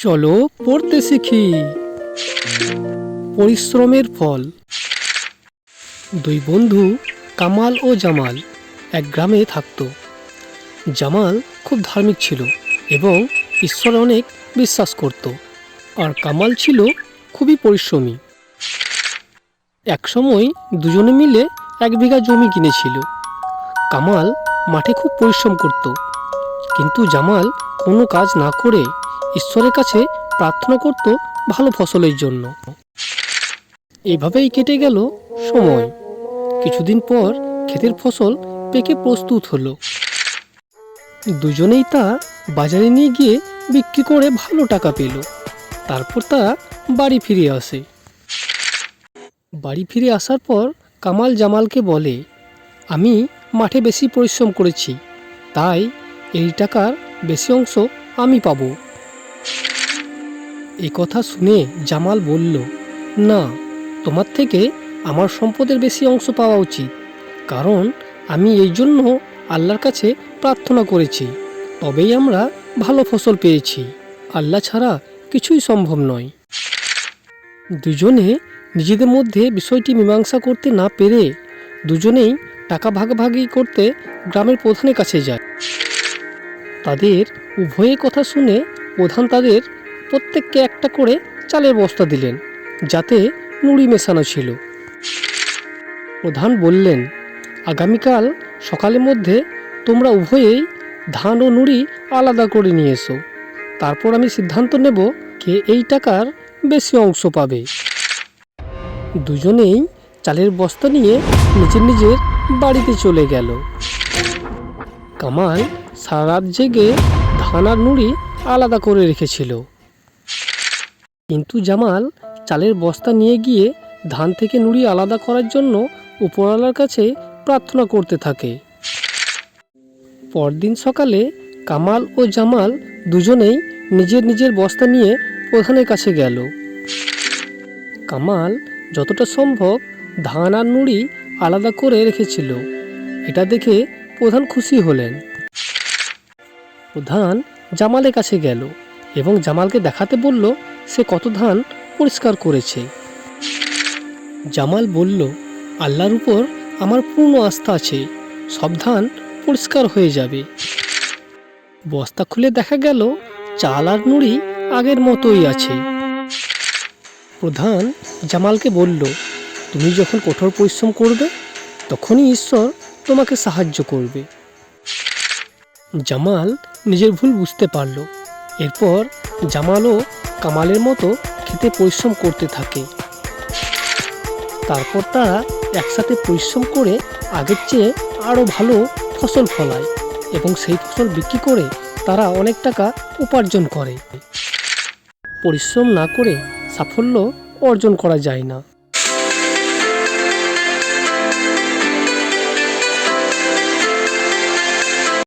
চলো পড়তে শিখি। পরিশ্রমের ফল। দুই বন্ধু, কামাল ও জামাল, এক গ্রামে থাকতো। জামাল খুব ধার্মিক ছিল এবং ঈশ্বরে অনেক বিশ্বাস করত। আর কামাল ছিল খুবই পরিশ্রমী। একসময় দুজনে মিলে এক বিঘা জমি কিনেছিল। কামাল মাঠে খুব পরিশ্রম করত। কিন্তু জামাল কোনো কাজ না করে ঈশ্বরের কাছে প্রার্থনা করত ভালো ফসলের জন্য। এভাবেই কেটে গেল সময়। কিছুদিন পর ক্ষেতের ফসল পেকে প্রস্তুত হলো। দুজনেই তা বাজারে নিয়ে গিয়ে বিক্রি করে ভালো টাকা পেল। তারপর তারা বাড়ি ফিরে আসে। বাড়ি ফিরে আসার পর কামাল জামালকে বলে, আমি মাঠে বেশি পরিশ্রম করেছি। তাই এই টাকার বেশি অংশ আমি পাবো। কথা শুনে জামাল বলল, না, তোমার থেকে আমার সম্পদের বেশি অংশ পাওয়া উচিত। কারণ আমি এই জন্য আল্লাহর কাছে প্রার্থনা করেছি। তবেই আমরা ভালো ফসল পেয়েছি। আল্লাহ ছাড়া কিছুই সম্ভব নয়। দুজনে নিজেদের মধ্যে বিষয়টি মীমাংসা করতে না পেরে দুজনেই টাকা ভাগাভাগি করতে গ্রামের প্রধানের কাছে যায়। তাদের উভয়ের কথা শুনে প্রধান তাদের প্রত্যেককে একটা করে চালের বস্তা দিলেন, যাতে নুড়ি মেশানো ছিল। প্রধান বললেন, আগামীকাল সকালের মধ্যে তোমরা উভয়েই ধান ও নুড়ি আলাদা করে নিয়ে এসো। তারপর আমি সিদ্ধান্ত নেব কে এই টাকার বেশি অংশ পাবে। দুজনেই চালের বস্তা নিয়ে নিজের নিজের বাড়িতে চলে গেল। কামাল সারা রাত জেগে ধান আর নুড়ি আলাদা করে রেখেছিল। কিন্তু জামাল চালের বস্তা নিয়ে গিয়ে ধান থেকে নুড়ি আলাদা করার জন্য উপরওয়ালার কাছে প্রার্থনা করতে থাকে। পরদিন সকালে কামাল ও জামাল দুজনেই নিজের নিজের বস্তা নিয়ে প্রধানের কাছে গেল। কামাল যতটা সম্ভব ধান আর নুড়ি আলাদা করে রেখেছিল। এটা দেখে প্রধান খুশি হলেন। প্রধান জামালের কাছে গেল এবং জামালকে দেখাতে বলল সে কত ধান পরিষ্কার করেছে। জামাল বলল, আল্লাহর উপর আমার পূর্ণ আস্থা আছে, সব ধান পরিষ্কার হয়ে যাবে। বস্তা খুলে দেখা গেল, চাল আর নুড়ি আগের মতোই আছে। প্রধান জামালকে বলল, তুমি যখন কঠোর পরিশ্রম করবে, তখনই ঈশ্বর তোমাকে সাহায্য করবে। জামাল নিজের ভুল বুঝতে পারল। এরপর জামালও কামালের মতো খেতে পরিশ্রম করতে থাকে। তারপর তারা একসাথে পরিশ্রম করে আগের চেয়ে আরও ভালো ফসল ফলায় এবং সেই ফসল বিক্রি করে তারা অনেক টাকা উপার্জন করে। পরিশ্রম না করে সাফল্য অর্জন করা যায় না।